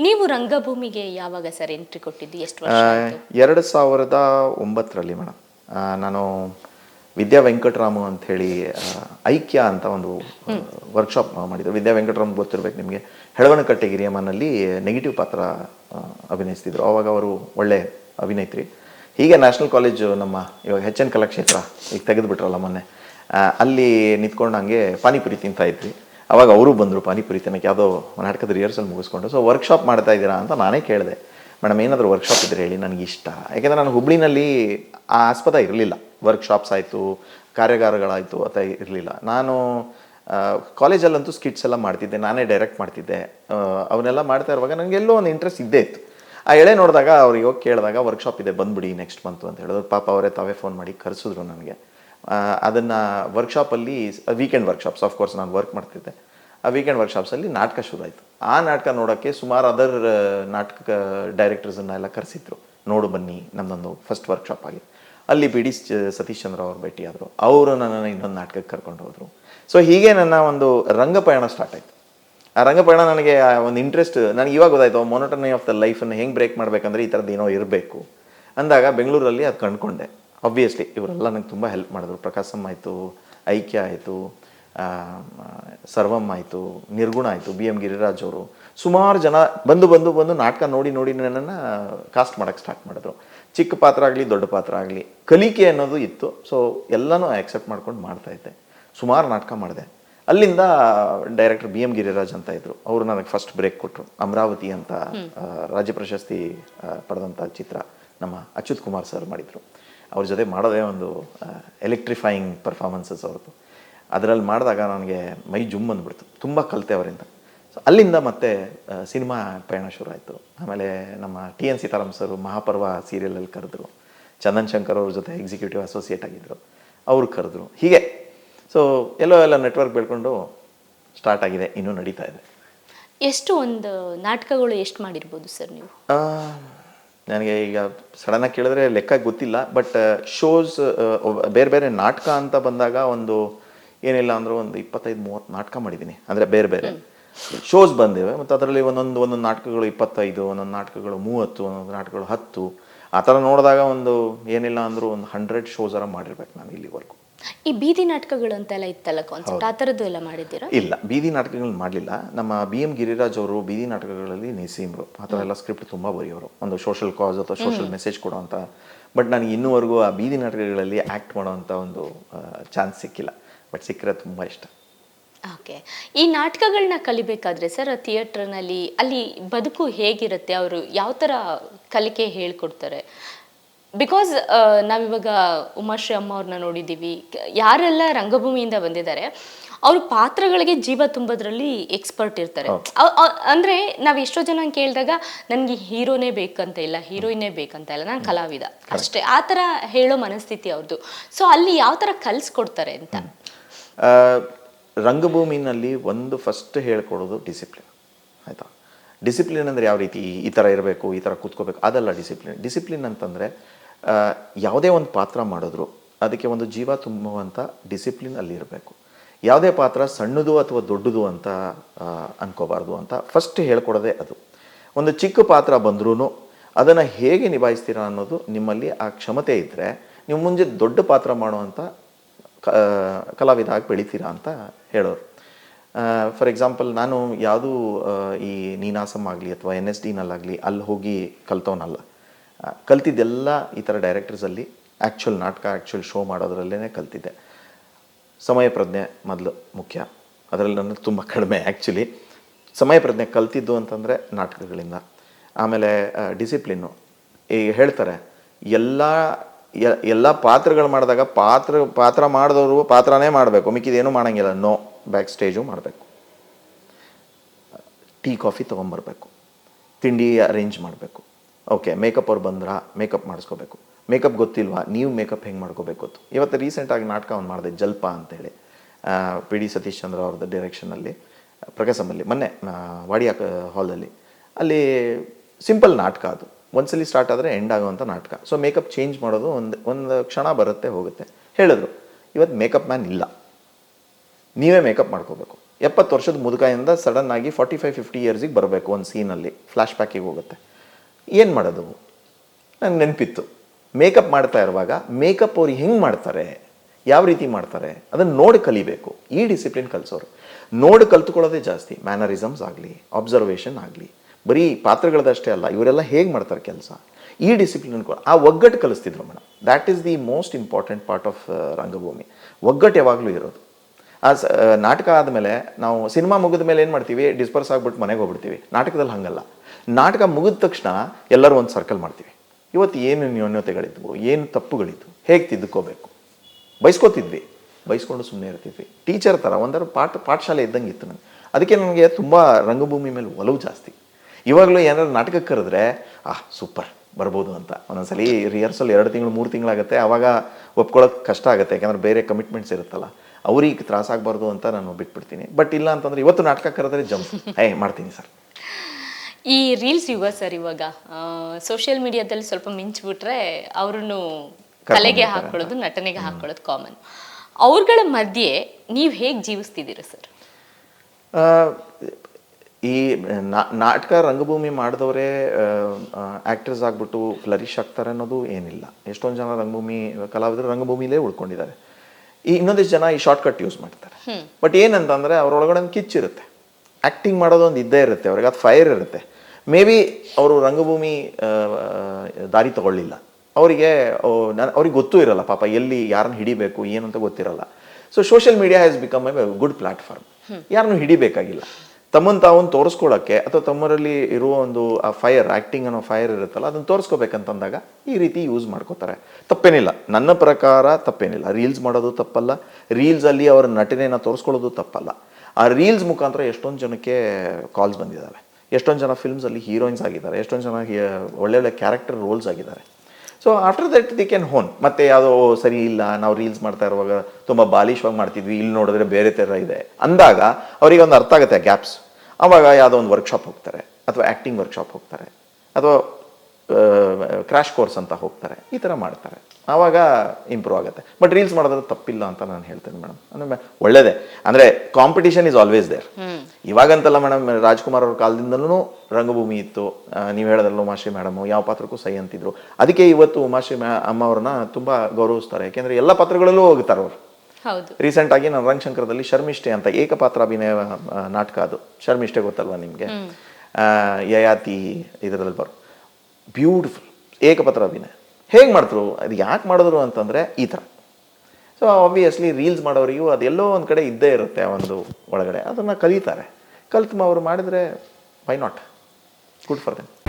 ನೀವು ರಂಗಭೂಮಿಗೆ ಯಾವಾಗ ಸರ್ ಎಂಟ್ರಿ ಕೊಟ್ಟಿದ್ದು? ಎಷ್ಟು ವರ್ಷ ಆಯ್ತು? ಎರಡು ಸಾವಿರದ ಒಂಬತ್ತರಲ್ಲಿ ಮೇಡಮ್ ನಾನು ವಿದ್ಯಾ ವೆಂಕಟರಾಮು ಅಂತ ಹೇಳಿ ಆ, ಐಕ್ಯ ಅಂತ ಒಂದು ವರ್ಕ್ಶಾಪ್ ಮಾಡಿದ್ರು ವಿದ್ಯಾ ವೆಂಕಟರಾಮ್ ಗೊತ್ತಿರ್ಬೇಕು ನಿಮಗೆ. ಹೆಳವನಕಟ್ಟೆ ಗಿರಿಯಮ್ಮನಲ್ಲಿ ನೆಗೆಟಿವ್ ಪಾತ್ರ ಆ, ಅಭಿನಯಿಸ್ತಿದ್ರು. ಅವಾಗ ಅವರು ಒಳ್ಳೆ ಅಭಿನೇತ್ರಿ. ಹೀಗೆ ನ್ಯಾಷನಲ್ ಕಾಲೇಜು ನಮ್ಮ ಇವಾಗ ಹೆಚ್ ಎನ್ ಕಲಾಕ್ಷೇತ್ರ ಈಗ ತೆಗೆದುಬಿಟ್ರಲ್ಲ ಮೊನ್ನೆ. ಆ, ಅಲ್ಲಿ ನಿಂತ್ಕೊಂಡು ಹಂಗೆ ಪಾನಿಪುರಿ ತಿಂತಾ ಇದ್ವಿ. ಅವಾಗ ಅವರು ಬಂದರು ಪಾನಿಪುರಿ ತನಕ, ಯಾವುದೋ ನಾಟಕದ ರಿಹರ್ಸಲ್ ಮುಗಿಸ್ಕೊಂಡು. ಸೊ ವರ್ಕ್ಶಾಪ್ ಮಾಡ್ತಾ ಇದ್ದೀರಾ ಅಂತ ನಾನೇ ಕೇಳಿದೆ. ಮೇಡಮ್ ಏನಾದರೂ ವರ್ಕ್ಶಾಪ್ ಇದ್ದರೆ ಹೇಳಿ ನನಗೆ ಇಷ್ಟ ಯಾಕೆಂದರೆ ನಾನು ಹುಬ್ಳಿನಲ್ಲಿ ಆ ಆಸ್ಪದ ಇರಲಿಲ್ಲ. ವರ್ಕ್ಶಾಪ್ಸ್ ಆಯಿತು, ಕಾರ್ಯಾಗಾರಗಳಾಯಿತು ಅಥವಾ ಇರಲಿಲ್ಲ. ನಾನು ಕಾಲೇಜಲ್ಲಂತೂ ಸ್ಕಿಟ್ಸ್ ಎಲ್ಲ ಮಾಡ್ತಿದ್ದೆ. ನಾನೇ ಡೈರೆಕ್ಟ್ ಮಾಡ್ತಿದ್ದೆ. ಅವನ್ನೆಲ್ಲ ಮಾಡ್ತಾ ಇರುವಾಗ ನನಗೆ ಎಲ್ಲೋ ಒಂದು ಇಂಟ್ರೆಸ್ಟ್ ಇದ್ದೇ ಇತ್ತು. ಆ ಎಳೆ ನೋಡಿದಾಗ ಅವ್ರಿಗೆ ಹೋಗಿ ಕೇಳಿದಾಗ ವರ್ಕ್ಶಾಪ್ ಇದೆ, ಬಂದ್ಬಿಡಿ ನೆಕ್ಸ್ಟ್ ಮಂತು ಅಂತ ಹೇಳಿದ್ರು. ಪಾಪ ಅವರೇ ತಾವೇ ಫೋನ್ ಮಾಡಿ ಕರೆಸಿದ್ರು ನನಗೆ. ಅದನ್ನ ವರ್ಕ್ಶಾಪಲ್ಲಿ ವೀಕೆಂಡ್ ವರ್ಕ್ಶಾಪ್ಸ್ ಆಫ್ ಕೋರ್ಸ್ ನಾನು ವರ್ಕ್ ಮಾಡ್ತಿದ್ದೆ. ಆ ವೀಕೆಂಡ್ ವರ್ಕ್ಶಾಪ್ಸಲ್ಲಿ ನಾಟಕ ಶುರು ಆಯಿತು. ಆ ನಾಟಕ ನೋಡೋಕ್ಕೆ ಸುಮಾರು ಅದರ್ ನಾಟಕ ಡೈರೆಕ್ಟರ್ಸನ್ನ ಎಲ್ಲ ಕರೆಸಿದ್ರು. ನೋಡು ಬನ್ನಿ ನಮ್ಮದೊಂದು ಫಸ್ಟ್ ವರ್ಕ್ಶಾಪ್ ಆಗಿ. ಅಲ್ಲಿ ಬಿ ಡಿ ಸತೀಶ್ ಚಂದ್ರ ಅವ್ರು ಭೇಟಿಯಾದರು ಅವರು ನನ್ನನ್ನು ಇನ್ನೊಂದು ನಾಟಕಕ್ಕೆ ಕರ್ಕೊಂಡು ಹೋದರು. ಸೊ ಹೀಗೆ ನನ್ನ ಒಂದು ರಂಗಪಯಣ ಸ್ಟಾರ್ಟ್ ಆಯಿತು. ಆ ರಂಗಪಯಣ ನನಗೆ ಒಂದು ಇಂಟ್ರೆಸ್ಟ್ ನನಗೆ ಇವಾಗ ಗೊತ್ತಾಯ್ತು ಮೊನೋಟನಿ ಆಫ್ ದ ಲೈಫನ್ನು ಹೆಂಗೆ ಬ್ರೇಕ್ ಮಾಡಬೇಕಂದ್ರೆ ಈ ಥರದ್ದು ಏನೋ ಇರಬೇಕು. ಅಂದಾಗ ಬೆಂಗಳೂರಲ್ಲಿ ಅದು ಕಂಡ್ಕೊಂಡೆ. ಆಬ್ವಿಯಸ್ಲಿ ಇವರೆಲ್ಲ ನಂಗೆ ತುಂಬ ಹೆಲ್ಪ್ ಮಾಡಿದ್ರು. ಪ್ರಕಾಶಮ್ ಆಯಿತು ಐಕ್ಯ ಆಯಿತು ಸರ್ವಮ್ ಆಯಿತು ನಿರ್ಗುಣ ಆಯಿತು ಬಿ ಎಂ ಗಿರಿರಾಜ್ ಅವರು. ಸುಮಾರು ಜನ ಬಂದು ಬಂದು ಬಂದು ನಾಟಕ ನೋಡಿ ನೋಡಿ ನನ್ನನ್ನು ಕಾಸ್ಟ್ ಮಾಡೋಕ್ಕೆ ಸ್ಟಾರ್ಟ್ ಮಾಡಿದ್ರು. ಚಿಕ್ಕ ಪಾತ್ರ ಆಗಲಿ ದೊಡ್ಡ ಪಾತ್ರ ಆಗಲಿ ಕಲಿಕೆ ಅನ್ನೋದು ಇತ್ತು. ಸೊ ಎಲ್ಲನೂ ಆಕ್ಸೆಪ್ಟ್ ಮಾಡ್ಕೊಂಡು ಮಾಡ್ತಾ ಇದ್ದೆ. ಸುಮಾರು ನಾಟಕ ಮಾಡಿದೆ. ಅಲ್ಲಿಂದ ಡೈರೆಕ್ಟರ್ ಬಿ ಎಂ ಗಿರಿರಾಜ್ ಅಂತ ಇದ್ರು. ಅವರು ನನಗೆ ಫಸ್ಟ್ ಬ್ರೇಕ್ ಕೊಟ್ಟರು ಅಮರಾವತಿ ಅಂತ ರಾಜ್ಯ ಪ್ರಶಸ್ತಿ ಪಡೆದಂಥ ಚಿತ್ರ ನಮ್ಮ ಅಚ್ಯುತ್ ಕುಮಾರ್ ಸರ್ ಮಾಡಿದರು. ಅವ್ರ ಜೊತೆ ಮಾಡೋದೇ ಒಂದು ಎಲೆಕ್ಟ್ರಿಫೈಯಿಂಗ್ ಪರ್ಫಾರ್ಮೆನ್ಸಸ್ ಅವ್ರದ್ದು. ಅದರಲ್ಲಿ ಮಾಡಿದಾಗ ನನಗೆ ಮೈ ಜುಮ್ ಅಂದ್ಬಿಡ್ತು ತುಂಬ ಕಲಿತೆ ಅವರಿಂದ. ಸೊ ಅಲ್ಲಿಂದ ಮತ್ತೆ ಸಿನಿಮಾ ಪಯಣ ಶುರು ಆಯಿತು ಆಮೇಲೆ ನಮ್ಮ T N Seetharam sir Mahaparva ಸೀರಿಯಲಲ್ಲಿ ಕರೆದ್ರು. ಚಂದನ್ ಶಂಕರ್ ಅವ್ರ ಜೊತೆ ಎಕ್ಸಿಕ್ಯೂಟಿವ್ ಅಸೋಸಿಯೇಟ್ ಆಗಿದ್ದರು ಅವ್ರು ಕರೆದ್ರು. ಹೀಗೆ. ಸೊ ಎಲ್ಲೋ ಎಲ್ಲ ನೆಟ್ವರ್ಕ್ ಬೆಳ್ಕೊಂಡು ಸ್ಟಾರ್ಟ್ ಆಗಿದೆ. ಇನ್ನೂ ನಡೀತಾ ಇದೆ. ಎಷ್ಟು ಒಂದು ನಾಟಕಗಳು ಎಷ್ಟು ಮಾಡಿರ್ಬೋದು ಸರ್ ನೀವು? ನನಗೆ ಈಗ ಸಡನ್ನಾಗಿ ಕೇಳಿದ್ರೆ ಲೆಕ್ಕ ಗೊತ್ತಿಲ್ಲ ಬಟ್ ಶೋಸ್ ಬೇರೆ ಬೇರೆ ನಾಟಕ ಅಂತ ಬಂದಾಗ ಒಂದು ಏನಿಲ್ಲ ಅಂದರೂ ಒಂದು ಇಪ್ಪತ್ತೈದು ಮೂವತ್ತು ನಾಟಕ ಮಾಡಿದ್ದೀನಿ ಅಂದರೆ ಬೇರೆ ಬೇರೆ. ಶೋಸ್ ಬಂದಿವೆ ಮತ್ತು ಅದರಲ್ಲಿ ಒಂದೊಂದು ಒಂದೊಂದು ನಾಟಕಗಳು ಇಪ್ಪತ್ತೈದು ಒಂದೊಂದು ನಾಟಕಗಳು ಮೂವತ್ತು ಒಂದೊಂದು ನಾಟಕಗಳು ಹತ್ತು. ಆ ಥರ ನೋಡಿದಾಗ ಒಂದು ಏನಿಲ್ಲ ಅಂದರೂ ಒಂದು ಹಂಡ್ರೆಡ್ ಶೋಸ್ ಅರ ಮಾಡಿರ್ಬೇಕು ನಾನು ಇಲ್ಲಿವರೆಗೂ. ಈ ಬೀದಿ ನಾಟಕಗಳು ಅಂತೆಲ್ಲ ಇತ್ತಲ್ಲ ಕಾನ್ಸೆಪ್ಟ್ ಆ ಥರದ್ದು ಎಲ್ಲ ಮಾಡಿದ್ದೀರಾ? ಇಲ್ಲ ಬೀದಿ ನಾಟಕಗಳನ್ನ ಮಾಡಲಿಲ್ಲ. ನಮ್ಮ ಬಿ ಎಂ ಗಿರಿರಾಜ್ ಅವರು ಬೀದಿ ನಾಟಕಗಳಲ್ಲಿ ನಿಸೀಮ್ರು. ಆ ಥರ ಎಲ್ಲ ಸ್ಕ್ರಿಪ್ಟ್ ತುಂಬ ಬರೆಯೋರು. ಒಂದು ಸೋಷಲ್ ಕಾಸ್ ಅಥವಾ ಸೋಷಲ್ ಮೆಸೇಜ್ ಕೊಡೋವಂಥ ಬಟ್ ನನಗೆ ಇನ್ನೂವರೆಗೂ ಆ ಬೀದಿ ನಾಟಕಗಳಲ್ಲಿ ಆ್ಯಕ್ಟ್ ಮಾಡೋವಂಥ ಒಂದು ಚಾನ್ಸ್ ಸಿಕ್ಕಿಲ್ಲ. ಬಟ್ ಸಿಕ್ಕರೆ ತುಂಬ ಇಷ್ಟ. ಓಕೆ ಈ ನಾಟಕಗಳನ್ನ ಕಲಿಬೇಕಾದ್ರೆ ಸರ್ ಥಿಯೇಟ್ರ್ನಲ್ಲಿ ಅಲ್ಲಿ ಬದುಕು ಹೇಗಿರುತ್ತೆ? ಅವರು ಯಾವ ಥರ ಕಲಿಕೆ ಹೇಳ್ಕೊಡ್ತಾರೆ? ಬಿಕಾಸ್ ನಾವಿವಾಗ ಉಮಾಶ್ರೀ ಅಮ್ಮ ಅವ್ರನ್ನ ನೋಡಿದ್ದೀವಿ. ಯಾರೆಲ್ಲ ರಂಗಭೂಮಿಯಿಂದ ಬಂದಿದ್ದಾರೆ ಅವ್ರ ಪಾತ್ರಗಳಿಗೆ ಜೀವ ತುಂಬೋದ್ರಲ್ಲಿ ಎಕ್ಸ್ಪರ್ಟ್ ಇರ್ತಾರೆ. ಅಂದ್ರೆ ನಾವು ಎಷ್ಟೋ ಜನ ಕೇಳಿದಾಗ ನನಗೆ ಹೀರೋನೇ ಬೇಕಂತ ಇಲ್ಲ ಹೀರೋಯಿನೇ ಬೇಕಂತ ಇಲ್ಲ ನಾನು ಕಲಾವಿದ. ಅಷ್ಟೇ ಆ ಥರ ಹೇಳೋ ಮನಸ್ಥಿತಿ ಅವ್ರದ್ದು ಸೊ ಅಲ್ಲಿ ಯಾವ ಥರ ಕಲಿಸ್ಕೊಡ್ತಾರೆ ಅಂತ? ರಂಗಭೂಮಿನಲ್ಲಿ ಒಂದು ಫಸ್ಟ್ ಹೇಳ್ಕೊಡೋದು ಡಿಸಿಪ್ಲಿನ್ ಆಯಿತಾ? ಡಿಸಿಪ್ಲಿನ್ ಅಂದರೆ ಯಾವ ರೀತಿ ಈ ಥರ ಇರಬೇಕು ಈ ಥರ ಕೂತ್ಕೋಬೇಕು ಅದಲ್ಲ ಡಿಸಿಪ್ಲಿನ್ ಡಿಸಿಪ್ಲಿನ್ ಅಂತಂದರೆ ಯಾವುದೇ ಒಂದು ಪಾತ್ರ ಮಾಡಿದ್ರು, ಅದಕ್ಕೆ ಒಂದು ಜೀವ ತುಂಬುವಂಥ ಡಿಸಿಪ್ಲಿನ್ ಅಲ್ಲಿರಬೇಕು. ಯಾವುದೇ ಪಾತ್ರ ಸಣ್ಣದು ಅಥವಾ ದೊಡ್ಡದು ಅಂತ ಅನ್ಕೋಬಾರ್ದು ಅಂತ ಫಸ್ಟ್ ಹೇಳ್ಕೊಡೋದೇ ಅದು. ಒಂದು ಚಿಕ್ಕ ಪಾತ್ರ ಬಂದ್ರೂ ಅದನ್ನು ಹೇಗೆ ನಿಭಾಯಿಸ್ತೀರಾ ಅನ್ನೋದು ನಿಮ್ಮಲ್ಲಿ ಆ ಕ್ಷಮತೆ ಇದ್ದರೆ ನೀವು ಮುಂಜೆ ದೊಡ್ಡ ಪಾತ್ರ ಮಾಡುವಂಥ ಕಲಾವಿದ ಆಗಿ ಬೆಳಿತೀರಾ ಅಂತ ಹೇಳೋರು. ಫಾರ್ ಎಕ್ಸಾಂಪಲ್ ನಾನು ಯಾವುದೂ ಈ ನೀನಾಸಮ್ ಆಗಲಿ ಅಥವಾ ಎನ್ ಎಸ್ ಡಿನಲ್ಲಾಗಲಿ ಅಲ್ಲಿ ಹೋಗಿ ಕಲ್ತವನಲ್ಲ. ಕಲ್ತಿದ್ದೆಲ್ಲ ಈ ಥರ ಡೈರೆಕ್ಟರ್ಸಲ್ಲಿ ಆ್ಯಕ್ಚುಲ್ ನಾಟಕ ಆ್ಯಕ್ಚುಯಲ್ ಶೋ ಮಾಡೋದ್ರಲ್ಲೇ ಕಲ್ತಿದ್ದೆ. ಸಮಯ ಪ್ರಜ್ಞೆ ಮೊದಲು ಮುಖ್ಯ. ಅದರಲ್ಲಿ ನನಗೆ ತುಂಬ ಕಡಿಮೆ ಆ್ಯಕ್ಚುಲಿ ಸಮಯ ಪ್ರಜ್ಞೆ ಕಲ್ತಿದ್ದು ಅಂತಂದರೆ ನಾಟಕಗಳಿಂದ. ಆಮೇಲೆ ಡಿಸಿಪ್ಲಿನ್ನು ಈಗ ಹೇಳ್ತಾರೆ, ಎಲ್ಲ ಎಲ್ಲ ಪಾತ್ರಗಳು ಮಾಡಿದಾಗ ಪಾತ್ರ ಪಾತ್ರ ಮಾಡಿದವರು ಪಾತ್ರನೇ ಮಾಡಬೇಕು. ಮಿಕ್ಕಿದೇನು ಮಾಡೋಂಗಿಲ್ಲ. ನೋ ಬ್ಯಾಕ್ ಸ್ಟೇಜು ಮಾಡಬೇಕು. ಟೀ, ಕಾಫಿ ತೊಗೊಂಬರ್ಬೇಕು. ತಿಂಡಿ ಅರೇಂಜ್ ಮಾಡಬೇಕು. ಓಕೆ ಮೇಕಪ್ ಅವ್ರು ಬಂದ್ರಾ ಮೇಕಪ್ ಮಾಡಿಸ್ಕೋಬೇಕು. ಮೇಕಪ್ ಗೊತ್ತಿಲ್ವಾ, ನೀವು ಮೇಕಪ್ ಹೆಂಗೆ ಮಾಡ್ಕೋಬೇಕು ಇವತ್ತು ರೀಸೆಂಟಾಗಿ ನಾಟಕ ಒಂದು ಮಾಡಿದೆ, ಜಲ್ಪ ಅಂತೇಳಿ. ಪಿ ಡಿ ಸತೀಶ್ ಚಂದ್ರ ಅವ್ರದ್ದು ಡೈರೆಕ್ಷನಲ್ಲಿ ಪ್ರಕಾಶಮಲ್ಲಿ ಮೊನ್ನೆ ವಾಡಿಯಾ ಹಾಲಲ್ಲಿ ಅಲ್ಲಿ. ಸಿಂಪಲ್ ನಾಟಕ ಅದು. ಒಂದ್ಸಲಿ ಸ್ಟಾರ್ಟ್ ಆದರೆ ಎಂಡ್ ಆಗುವಂಥ ನಾಟಕ. ಸೊ ಮೇಕಪ್ ಚೇಂಜ್ ಮಾಡೋದು ಒಂದು ಒಂದು ಕ್ಷಣ ಬರುತ್ತೆ, ಹೋಗುತ್ತೆ. ಹೇಳಿದ್ರು ಇವತ್ತು ಮೇಕಪ್ ಮ್ಯಾನ್ ಇಲ್ಲ. ನೀವೇ ಮೇಕಪ್ ಮಾಡ್ಕೋಬೇಕು. ಎಪ್ಪತ್ತು ವರ್ಷದ ಮುದುಕಾಯಿಂದ ಸಡನ್ ಆಗಿ ಫಾರ್ಟಿ ಫೈವ್ ಫಿಫ್ಟಿ ಇಯರ್ಸಿಗೆ ಬರಬೇಕು ಒಂದು ಸೀನಲ್ಲಿ ಫ್ಲ್ಯಾಶ್ ಬ್ಯಾಕಿಗೆ ಹೋಗುತ್ತೆ. ಏನು ಮಾಡೋದು? ನಂಗೆ ನೆನಪಿತ್ತು. ಮೇಕಪ್ ಮಾಡ್ತಾ ಇರುವಾಗ ಮೇಕಪ್ ಅವ್ರು ಹೆಂಗೆ ಮಾಡ್ತಾರೆ? ಯಾವ ರೀತಿ ಮಾಡ್ತಾರೆ? ಅದನ್ನು ನೋಡಿ ಕಲಿಬೇಕು. ಈ ಡಿಸಿಪ್ಲಿನ್ ಕಲಿಸೋರು. ನೋಡಿ ಕಲ್ತ್ಕೊಳ್ಳೋದೇ ಜಾಸ್ತಿ. ಮ್ಯಾನರಿಸಮ್ಸ್ ಆಗಲಿ ಅಬ್ಸರ್ವೇಷನ್ ಆಗಲಿ. ಬರೀ ಪಾತ್ರಗಳದಷ್ಟೇ ಅಲ್ಲ, ಇವರೆಲ್ಲ ಹೇಗೆ ಮಾಡ್ತಾರೆ ಕೆಲಸ? ಈ ಡಿಸಿಪ್ಲಿನ್ ಆ ಒಗ್ಗಟ್ಟು ಕಲಿಸ್ತಿದ್ರು madam that is the most important part of ರಂಗಭೂಮಿ. ಒಗ್ಗಟ್ಟು ಯಾವಾಗಲೂ ಇರೋದು. ಆ ನಾಟಕ ಆದಮೇಲೆ ನಾವು ಸಿನಿಮಾ ಮುಗಿದ ಮೇಲೆ ಏನು ಮಾಡ್ತೀವಿ? ಡಿಸ್ಪರ್ಸ್ ಆಗಿಬಿಟ್ಟು ಮನೆಗೆ ಹೋಗ್ಬಿಡ್ತೀವಿ. ನಾಟಕದಲ್ಲಿ ಹಂಗಲ್ಲ. ನಾಟಕ ಮುಗಿದ ತಕ್ಷಣ ಎಲ್ಲರೂ ಒಂದು ಸರ್ಕಲ್ ಮಾಡ್ತೀವಿ. ಇವತ್ತು ಏನು ನ್ಯೂನ್ಯತೆಗಳಿದ್ವು ಏನು ತಪ್ಪುಗಳಿದ್ವು, ಹೇಗೆ ತಿದ್ದುಕೋಬೇಕು? ಬೈಸ್ಕೋತಿದ್ವಿ. ಬೈಸ್ಕೊಂಡು ಸುಮ್ಮನೆ ಇರ್ತಿದ್ವಿ. ಟೀಚರ್ ಥರ ಒಂದರ ಪಾಠ, ಪಾಠಶಾಲೆ ಇದ್ದಂಗೆ ಇತ್ತು ನನಗೆ ಅದಕ್ಕೆ ನನಗೆ ತುಂಬ ರಂಗಭೂಮಿ ಮೇಲೆ ಒಲವು ಜಾಸ್ತಿ. ಇವಾಗಲೂ ಏನಾದ್ರು ನಾಟಕಕ್ಕೆ ಕರೆದ್ರೆ ಆ ಸೂಪರ್ ಬರ್ಬೋದು ಅಂತ. ಒಂದೊಂದ್ಸಲಿ ರಿಹರ್ಸಲ್ ಎರಡು ತಿಂಗಳು, ಮೂರು ತಿಂಗಳಾಗುತ್ತೆ. ಆವಾಗ ಒಪ್ಕೊಳ್ಳೋಕೆ ಕಷ್ಟ ಆಗುತ್ತೆ. ಯಾಕಂದ್ರೆ ಬೇರೆ ಕಮಿಟ್ಮೆಂಟ್ಸ್ ಇರುತ್ತಲ್ಲ. ಅವ್ರಿಗೆ ತ್ರಾಸಾಗಬಾರ್ದು ಅಂತ ನಾನು ಬಿಟ್ಬಿಡ್ತೀನಿ. ಬಟ್ ಇಲ್ಲ ಅಂತಂದ್ರೆ ಇವತ್ತು ನಾಟಕ ಕರೆದ್ರೆ ಜಂಪ್. ಹೇ ಮಾಡ್ತೀನಿ ಸರ್. ಈ ರೀಲ್ಸ್ ಯುಗ ಸರ್ ಇವಾಗ ಸೋಷಿಯಲ್ ಮೀಡಿಯಾದಲ್ಲಿ ಸ್ವಲ್ಪ ಮಿಂಚ್ಬಿಟ್ರೆ ಅವ್ರನ್ನು ಕಲೆಗೆ ಹಾಕೊಳ್ಳೋದು ನಟನೆಗೆ ಹಾಕೊಳ್ಳೋದು ಕಾಮನ್ ಅವ್ರಗಳ ಮಧ್ಯೆ ನೀವು ಹೇಗೆ ಜೀವಿಸ್ತಿದ್ದೀರಾ ಸರ್? ಈ ನಾಟಕ ರಂಗಭೂಮಿ ಮಾಡಿದವರೇ ಆ್ಯಕ್ಟರ್ಸ್ ಆಗಿಬಿಟ್ಟು ಫ್ಲರಿಶ್ ಆಗ್ತಾರೆ ಅನ್ನೋದು ಏನಿಲ್ಲ. ಎಷ್ಟೊಂದು ಜನ ರಂಗಭೂಮಿ ಕಲಾವಿದರು ರಂಗಭೂಮಿಲೇ ಉಳ್ಕೊಂಡಿದ್ದಾರೆ. ಈ ಇನ್ನೊಂದಿಷ್ಟು ಜನ ಈ ಶಾರ್ಟ್ ಕಟ್ ಯೂಸ್ ಮಾಡ್ತಾರೆ ಬಟ್ ಏನಂತಂದರೆ ಅವರೊಳಗಡೆ ಒಂದು ಕಿಚ್ಚಿರುತ್ತೆ ಆ್ಯಕ್ಟಿಂಗ್ ಮಾಡೋದು ಒಂದು ಇದ್ದೇ ಇರುತ್ತೆ ಅವ್ರಿಗೆ ಅದು ಫೈರ್ ಇರುತ್ತೆ. ಮೇ ಬಿ ಅವರು ರಂಗಭೂಮಿ ದಾರಿ ತಗೊಳ್ಳಿಲ್ಲ. ಅವರಿಗೆ ನಾನು ಅವ್ರಿಗೆ ಗೊತ್ತೂ ಇರಲ್ಲ ಪಾಪ ಎಲ್ಲಿ ಯಾರನ್ನ ಹಿಡಿಬೇಕು ಏನು ಅಂತ ಗೊತ್ತಿರಲ್ಲ. So social media has become a good platform ಯಾರನ್ನು ಹಿಡಿಬೇಕಾಗಿಲ್ಲ. ತಮ್ಮನ್ನು ತಾವನ್ನು ತೋರಿಸ್ಕೊಳ್ಳೋಕ್ಕೆ ಅಥವಾ ತಮ್ಮರಲ್ಲಿ ಇರುವ ಒಂದು ಆ ಫೈರ್ ಆ್ಯಕ್ಟಿಂಗ್ ಅನ್ನೋ ಫೈರ್ ಇರುತ್ತಲ್ಲ ಅದನ್ನು ತೋರಿಸ್ಕೋಬೇಕಂತಂದಾಗ ಈ ರೀತಿ ಯೂಸ್ ಮಾಡ್ಕೋತಾರೆ. ತಪ್ಪೇನಿಲ್ಲ. ನನ್ನ ಪ್ರಕಾರ ತಪ್ಪೇನಿಲ್ಲ. ರೀಲ್ಸ್ ಮಾಡೋದು ತಪ್ಪಲ್ಲ. ರೀಲ್ಸಲ್ಲಿ ಅವರ ನಟನೆಯನ್ನು ತೋರಿಸ್ಕೊಳ್ಳೋದು ತಪ್ಪಲ್ಲ. ಆ ರೀಲ್ಸ್ ಮುಖಾಂತರ ಎಷ್ಟೊಂದು ಜನಕ್ಕೆ ಕಾಲ್ಸ್ ಬಂದಿದ್ದಾವೆ ಎಷ್ಟೊಂದು ಜನ ಫಿಲ್ಮ್ಸಲ್ಲಿ ಹೀರೋಯಿನ್ಸ್ ಆಗಿದ್ದಾರೆ. ಎಷ್ಟೊಂದು ಜನ ಒಳ್ಳೊಳ್ಳೆ ಕ್ಯಾರೆಕ್ಟರ್ ರೋಲ್ಸ್ ಆಗಿದ್ದಾರೆ. So after that the can hone ಮತ್ತೆ ಯಾವುದೋ ಸರಿ ಇಲ್ಲ, ನಾವು ರೀಲ್ಸ್ ಮಾಡ್ತಾ ಇರುವಾಗ ತುಂಬ ಬಾಲಿಷ್ವಾಗಿ ಮಾಡ್ತಿದ್ವಿ, ಇಲ್ಲಿ ನೋಡಿದ್ರೆ ಬೇರೆ ಥರ ಇದೆ. ಅಂದಾಗ ಅವರಿಗೆ ಒಂದು ಅರ್ಥ ಆಗುತ್ತೆ ಗ್ಯಾಪ್ಸ್ ಆವಾಗ ಯಾವುದೋ ಒಂದು ವರ್ಕ್ಶಾಪ್ ಹೋಗ್ತಾರೆ, ಅಥವಾ ಆ್ಯಕ್ಟಿಂಗ್ ವರ್ಕ್ಶಾಪ್ ಹೋಗ್ತಾರೆ, ಅಥವಾ ಕ್ರ್ಯಾಶ್ ಕೋರ್ಸ್ ಅಂತ ಹೋಗ್ತಾರೆ. ಈ ಥರ ಮಾಡ್ತಾರೆ. ಆವಾಗ ಇಂಪ್ರೂವ್ ಆಗುತ್ತೆ. ಬಟ್ ರೀಲ್ಸ್ ಮಾಡೋದ್ರೆ ತಪ್ಪಿಲ್ಲ ಅಂತ ನಾನು ಹೇಳ್ತೇನೆ ಮೇಡಮ್ ಅಂದರೆ ಒಳ್ಳೇದೇ. ಅಂದರೆ ಕಾಂಪಿಟೇಷನ್ ಇಸ್ ಆಲ್ವೇಸ್ ದೇರ್ ಇವಾಗಂತಲ್ಲ ಮೇಡಮ್ ರಾಜ್ಕುಮಾರ್ ಅವ್ರ ಕಾಲದಿಂದಲೂ ರಂಗಭೂಮಿ ಇತ್ತು. ನೀವು ಹೇಳೋದಲ್ಲ ಉಮಾಶ್ರೀ ಮೇಡಮ್ ಯಾವ ಪಾತ್ರಕ್ಕೂ ಸೈ ಅಂತಿದ್ರು. ಅದಕ್ಕೆ ಇವತ್ತು ಉಮಾಶ್ರೀ ಮ್ಯಾ ಅಮ್ಮ ಅವ್ರನ್ನ ತುಂಬ ಗೌರವಿಸ್ತಾರೆ. ಯಾಕೆಂದರೆ ಎಲ್ಲ ಪಾತ್ರಗಳಲ್ಲೂ ಹೋಗ್ತಾರೆ ಅವರು. ಹೌದು. ರೀಸೆಂಟ್ ಆಗಿ ನಾನು ರಂಗಶಂಕರದಲ್ಲಿ ಶರ್ಮಿಷ್ಠೆ ಅಂತ ಏಕಪಾತ್ರ ಅಭಿನಯ ನಾಟಕ ಅದು. ಶರ್ಮಿಷ್ಠೆ ಗೊತ್ತಲ್ವಾ ನಿಮಗೆ? ಯಯಾತಿ ಇದರಲ್ಲಿ ಬರೋ. ಬ್ಯೂಟಿಫುಲ್ ಏಕಪಾತ್ರ ಅಭಿನಯ. ಹೇಗೆ ಮಾಡ್ತರು? ಅದು ಯಾಕೆ ಮಾಡಿದ್ರು ಅಂತಂದರೆ ಈ ಥರ. ಸೊ ಆಬ್ವಿಯಸ್ಲಿ ರೀಲ್ಸ್ ಮಾಡೋರಿಗೂ ಅದೆಲ್ಲೋ ಒಂದು ಕಡೆ ಇದ್ದೇ ಇರುತ್ತೆ ಆ ಒಂದು ಒಳಗಡೆ. ಅದನ್ನು ಕಲಿತಾರೆ. ಕಲ್ತು ಅವರು ಮಾಡಿದರೆ why not good for them